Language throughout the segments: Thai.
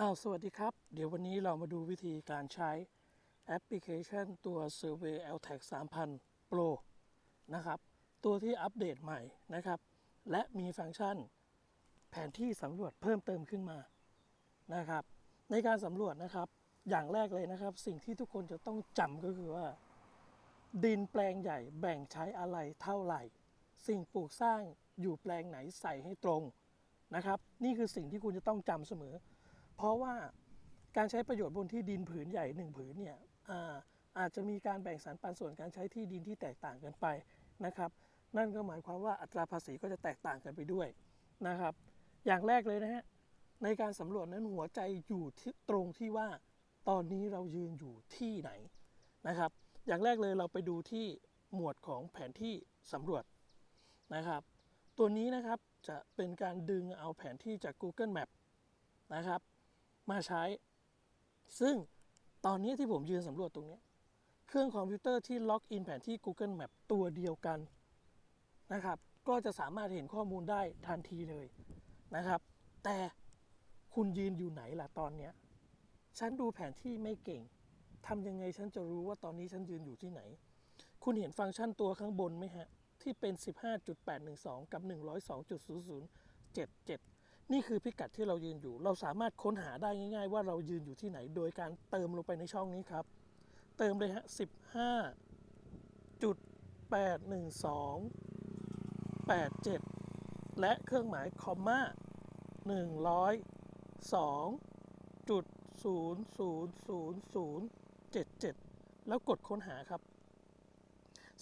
อ้าวสวัสดีครับ เดี๋ยววันนี้เรามาดูวิธีการใช้แอปพลิเคชันตัว Survey LTAC 3000 Pro นะครับ ตัวที่อัปเดตใหม่นะครับ และมีฟังก์ชันแผนที่สำรวจเพิ่มเติมขึ้นมานะครับ ในการสำรวจนะครับ อย่างแรกเลยนะครับ สิ่งที่ทุกคนจะต้องจำก็คือว่า ดินแปลงใหญ่แบ่งใช้อะไรเท่าไหร่ สิ่งปลูกสร้างอยู่แปลงไหนใส่ให้ตรงนะครับ นี่คือสิ่งที่คุณจะต้องจำเสมอ เพราะว่าการใช้ประโยชน์บนที่ดินผืนใหญ่หนึ่งผืนเนี่ยอาอาจจะมีการแบ่งสรรปันส่วนการใช้ที่ดินที่แตกต่างกันไปนะครับ นั่นก็หมายความว่าอัตราภาษีก็จะแตกต่างกันไปด้วยนะครับ อย่างแรกเลยนะฮะในการสำรวจนั้นหัวใจอยู่ที่ตรงที่ว่าตอนนี้เรายืนอยู่ที่ไหนนะครับ อย่างแรกเลยเราไปดูที่หมวดของแผนที่สำรวจนะครับ ตัวนี้นะครับจะเป็นการดึงเอาแผนที่จาก Google Map นะครับ มาใช้ ซึ่งตอนนี้ที่ผมยืนสำรวจตรงนี้ เครื่องคอมพิวเตอร์ที่ล็อกอินแผนที่ Google Map ตัวเดียวกันนะครับ ก็จะสามารถเห็นข้อมูลได้ทันทีเลยนะครับ แต่คุณยืนอยู่ไหนล่ะตอนเนี้ยฉันดูแผนที่ไม่เก่งทำยังไงฉันจะรู้ว่าตอนนี้ฉันยืนอยู่ที่ไหน คุณเห็นฟังก์ชันตัวข้างบนไหมฮะ ที่เป็น 15.812 กับ 102.0077 นี่คือพิกัดที่เรายืนอยู่ เราสามารถค้นหาได้ง่าย ๆ ว่าเรายืนอยู่ที่ไหน โดยการเติมลงไปในช่องนี้ครับ เติมเลยฮะ 15.812 87 และเครื่องหมายคอมมา102.000077 แล้วกดค้นหาครับ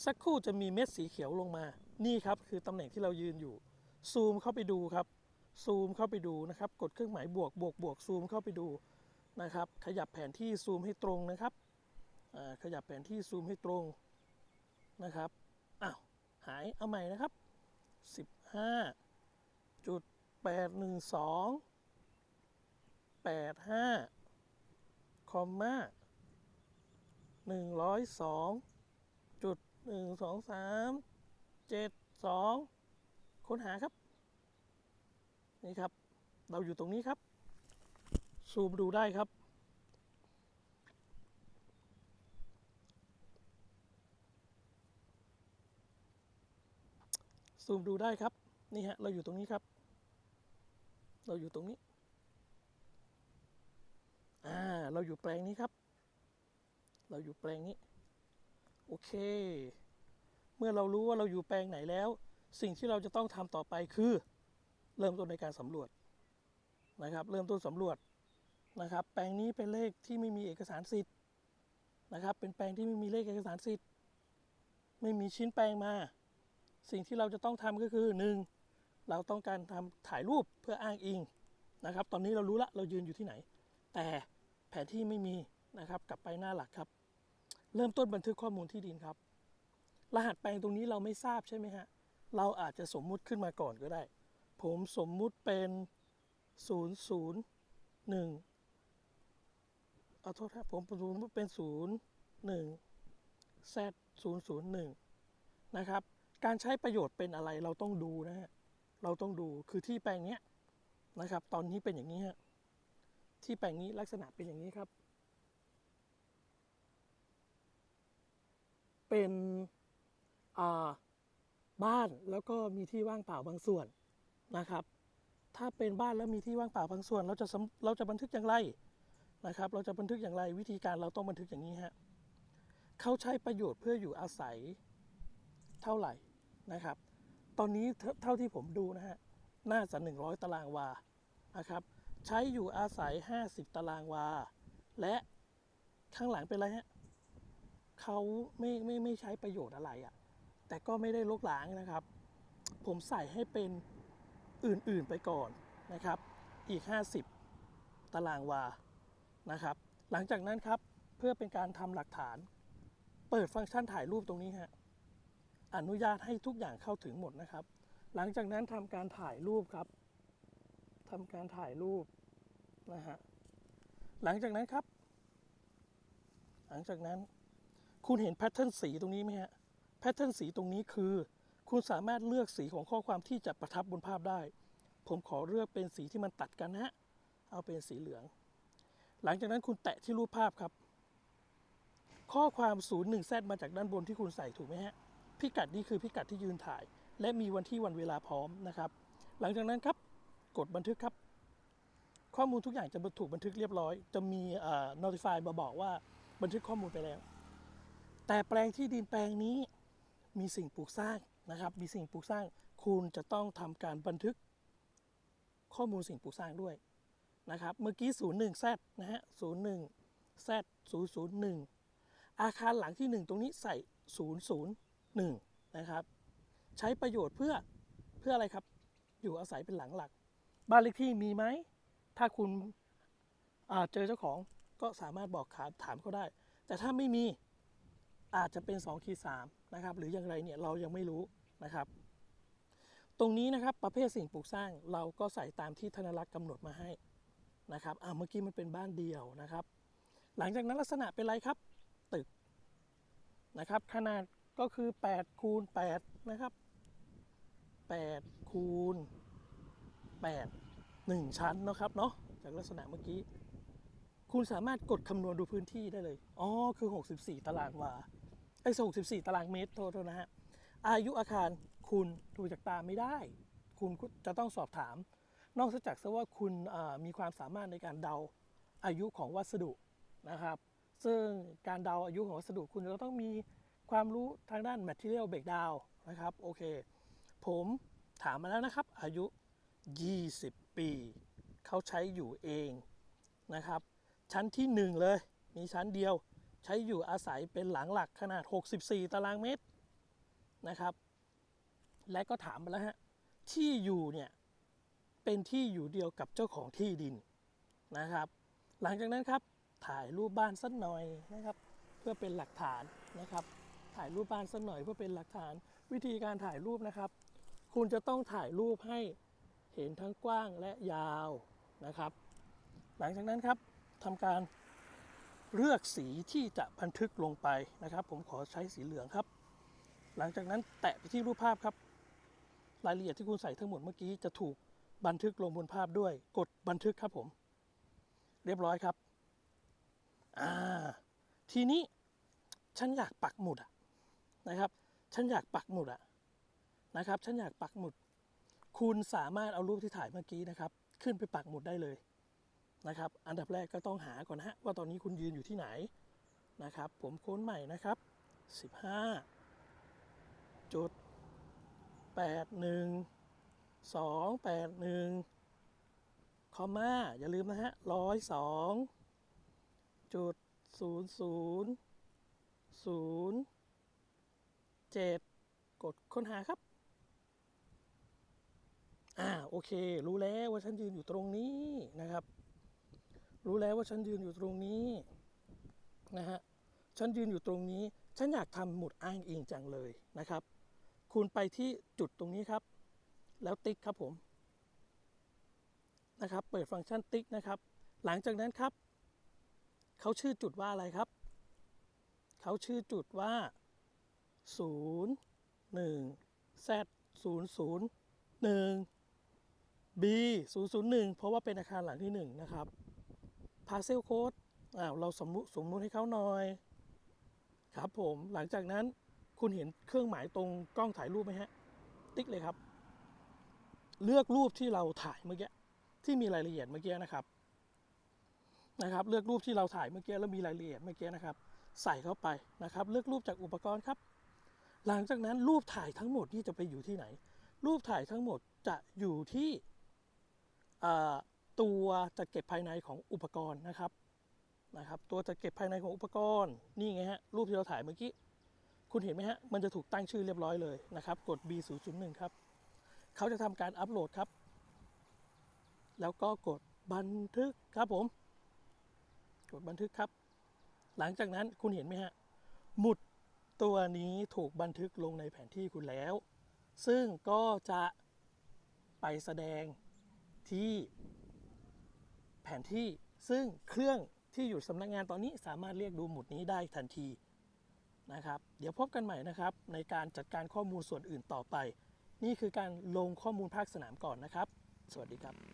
สักครู่จะมีเม็ดสีเขียวลงมา นี่ครับคือตำแหน่งที่เรายืนอยู่ ซูมเข้าไปดูครับ ซูมเข้าไปดูนะครับ กดเครื่องหมายบวกบวกบวกซูมเข้าไปดูนะครับ ขยับแผนที่ซูมให้ตรงนะครับขยับแผนที่ซูมให้ตรงนะครับอ้าวหายเอาใหม่นะครับ 15จุด812 85คอมมา102จุดหนึ่งสองสามเจ็ดสองค้นหาครับ นี่ครับ เราอยู่ตรงนี้ครับ ซูมดูได้ครับ ซูมดูได้ครับ นี่ฮะ เราอยู่ตรงนี้ครับ เราอยู่ตรงนี้ อ่า เราอยู่แปลงนี้ครับ เราอยู่แปลงนี้ โอเค เมื่อเรารู้ว่าเราอยู่แปลงไหนแล้ว สิ่งที่เราจะต้องทำต่อไปคือ เริ่มต้นในการสำรวจนะครับ เริ่มต้นสำรวจนะครับ แปลงนี้เป็นเลขที่ไม่มีเอกสารสิทธิ์นะครับ เป็นแปลงที่ไม่มีเลขเอกสารสิทธิ์ ไม่มีชิ้นแปลงมา สิ่งที่เราจะต้องทำก็คือหนึ่งเราต้องการทำถ่ายรูปเพื่ออ้างอิงนะครับ ตอนนี้เรารู้ละเรายืนอยู่ที่ไหน แต่แผนที่ไม่มีนะครับ กลับไปหน้าหลักครับ เริ่มต้นบันทึกข้อมูลที่ดินครับ รหัสแปลงตรงนี้เราไม่ทราบใช่ไหมฮะเราอาจจะสมมุติขึ้นมาก่อนก็ได้ ผมสมมุติเป็น001เอาโทษครับผมสมมติเป็น01 z 001นะครับ การใช้ประโยชน์เป็นอะไรเราต้องดูนะฮะเราต้องดูคือที่แปลงเนี้ยนะครับ ตอนนี้เป็นอย่างนี้ฮะที่แปลงนี้ลักษณะเป็นอย่างนี้ครับ เป็นบ้านแล้วก็มีที่ว่างเปล่าบางส่วน นะครับ ถ้าเป็นบ้านแล้วมีที่ว่างเปล่าบางส่วน เราจะเราจะบันทึกอย่างไรนะครับ เราจะบันทึกอย่างไรวิธีการเราต้องบันทึกอย่างนี้ฮะเขาใช้ประโยชน์เพื่ออยู่อาศัยเท่าไหร่นะครับ ตอนนี้เท่าเท่าที่ผมดูนะฮะน่าจะ 100 ตารางวานะครับ ใช้อยู่อาศัย 50 ตารางวา และข้างหลังเป็นอะไรฮะเขาไม่ไม่ไม่ใช้ประโยชน์อะไรอะ่ะแต่ก็ไม่ได้ลกล้างนะครับ ผมใส่ให้เป็น อื่นๆไปก่อนนะครับ อีก 50 ตารางวานะครับ หลังจากนั้นครับเพื่อเป็นการทำหลักฐาน เปิดฟังก์ชันถ่ายรูปตรงนี้ฮะอนุญาตให้ทุกอย่างเข้าถึงหมดนะครับ หลังจากนั้นทำการถ่ายรูปครับทำการถ่ายรูปนะฮะหลังจากนั้นครับ หลังจากนั้นคุณเห็นแพทเทิร์นสีตรงนี้ไหมฮะแพทเทิร์นสีตรงนี้คือ คุณสามารถเลือกสีของข้อความที่จะประทับบนภาพได้ ผมขอเลือกเป็นสีที่มันตัดกันนะฮะเอาเป็นสีเหลือง หลังจากนั้นคุณแตะที่รูปภาพครับ ข้อความ 01Z มาจากด้านบนที่คุณใส่ถูกไหมฮะพิกัดนี่คือพิกัดที่ยืนถ่าย และมีวันที่วันเวลาพร้อมนะครับ หลังจากนั้นครับกดบันทึกครับ ข้อมูลทุกอย่างจะถูกบันทึกเรียบร้อย จะมี notify มาบอกว่าบันทึกข้อมูลไปแล้ว แต่แปลงที่ดินแปลงนี้มีสิ่งปลูกสร้าง นะครับ มีสิ่งปลูกสร้าง คุณจะต้องทำการบันทึกข้อมูลสิ่งปลูกสร้างด้วยนะครับ เมื่อกี้ 01Z นะฮะ 01Z 001 อาคารหลังที่ 1 ตรงนี้ใส่ 001 นะครับ ใช้ประโยชน์เพื่อเพื่ออะไรครับ อยู่อาศัยเป็นหลังหลัก บ้านเลขที่มีไหม ถ้าคุณเจอเจ้าของก็สามารถบอกถามถามเขาได้ แต่ถ้าไม่มี อาจจะเป็น2ขีด3นะครับหรืออย่างไรเนี่ยเรายังไม่รู้นะครับ ตรงนี้นะครับประเภทสิ่งปลูกสร้างเราก็ใส่ตามที่ธนรักษ์กำหนดมาให้นะครับอ่าเมื่อกี้มันเป็นบ้านเดียวนะครับ หลังจากนั้นลักษณะเป็นไรครับตึกนะครับ ขนาดก็คือ8คูณ8นะครับ8คูณ8 1 ชั้นนะครับเนาะจากลักษณะเมื่อกี้ คุณสามารถกดคำนวณดูพื้นที่ได้เลย อ๋อ คือ 64 ตารางวา ไอ้64ตารางเมตรโทษโทษนะฮะอายุอาคารคุณดูจากตาไม่ได้ คุณจะต้องสอบถาม นอกจากซะว่าคุณมีความสามารถในการเดาอายุของวัสดุนะครับ ซึ่งการเดาอายุของวัสดุคุณจะต้องมีความรู้ทางด้าน material breakdown นะครับโอเคผมถามมาแล้วนะครับ อายุ 20 ปี เขาใช้อยู่เองนะครับ ชั้นที่ 1 เลย มีชั้นเดียว ใช้อยู่อาศัยเป็นหลังหลักขนาด 64 ตารางเมตรนะครับ และก็ถามมาแล้วฮะที่อยู่เนี่ยเป็นที่อยู่เดียวกับเจ้าของที่ดินนะครับ หลังจากนั้นครับถ่ายรูปบ้านสักหน่อยนะครับ เพื่อเป็นหลักฐานนะครับ ถ่ายรูปบ้านสักหน่อยเพื่อเป็นหลักฐาน วิธีการถ่ายรูปนะครับ คุณจะต้องถ่ายรูปให้เห็นทั้งกว้างและยาวนะครับ หลังจากนั้นครับทำการ เลือกสีที่จะบันทึกลงไปนะครับ ผมขอใช้สีเหลืองครับ หลังจากนั้นแตะไปที่รูปภาพครับ รายละเอียดที่คุณใส่ทั้งหมดเมื่อกี้จะถูกบันทึกลงบนภาพด้วย กดบันทึกครับผม เรียบร้อยครับอ่าทีนี้ฉันอยากปักหมุดอะนะครับ ฉันอยากปักหมุดอะนะครับ ฉันอยากปักหมุด คุณสามารถเอารูปที่ถ่ายเมื่อกี้นะครับ ขึ้นไปปักหมุดได้เลย นะครับ อันดับแรกก็ต้องหาก่อนฮะว่าตอนนี้คุณยืนอยู่ที่ไหนนะครับ ผมค้นใหม่นะครับ 15 จุด 81 281 คอมมาอย่าลืมนะฮะ102จุด00 07กดค้นหาครับ อ่า โอเค รู้แล้วว่าฉันยืนอยู่ตรงนี้นะครับ รู้แล้วว่าฉันยืนอยู่ตรงนี้นะฮะฉันยืนอยู่ตรงนี้ ฉันอยากทำหมุดอ้างอิงจังเลยนะครับ คุณไปที่จุดตรงนี้ครับ แล้วติ๊กครับผมนะครับ เปิดฟังก์ชันติ๊กนะครับ หลังจากนั้นครับเขาชื่อจุดว่าอะไรครับเขาชื่อจุดว่า 0 1 Z 0 0 1 B 0 0 1 เพราะว่าเป็นอาคารหลังที่ 1 นะครับ Parcel Code อ้าวเราสมมุติสมมุติให้เขาหน่อย ครับผมหลังจากนั้นคุณเห็นเครื่องหมายตรงกล้องถ่ายรูปไหมฮะ ติ๊กเลยครับ เลือกรูปที่เราถ่ายเมื่อกี้ที่มีรายละเอียดเมื่อกี้นะครับนะครับ เลือกรูปที่เราถ่ายเมื่อกี้แล้วมีรายละเอียดเมื่อกี้นะครับ ใส่เข้าไปนะครับ เลือกรูปจากอุปกรณ์ครับ หลังจากนั้นรูปถ่ายทั้งหมดนี่จะไปอยู่ที่ไหน รูปถ่ายทั้งหมดจะอยู่ที่อ่า ตัวจัดเก็บภายในของอุปกรณ์นะครับนะครับ ตัวจัดเก็บภายในของอุปกรณ์นี่ไงฮะรูปที่เราถ่ายเมื่อกี้คุณเห็นไหมฮะมันจะถูกตั้งชื่อเรียบร้อยเลยนะครับ กด B 0 0 1 ครับเขาจะทำการอัปโหลดครับ แล้วก็กดบันทึกครับผม กดบันทึกครับ หลังจากนั้นคุณเห็นไหมฮะหมุดตัวนี้ถูกบันทึกลงในแผนที่คุณแล้ว ซึ่งก็จะไปแสดงที่ แผนที่ซึ่งเครื่องที่อยู่สำนักงานตอนนี้สามารถเรียกดูหมุดนี้ได้ทันทีนะครับ เดี๋ยวพบกันใหม่นะครับ ในการจัดการข้อมูลส่วนอื่นต่อไป นี่คือการลงข้อมูลภาคสนามก่อนนะครับ สวัสดีครับ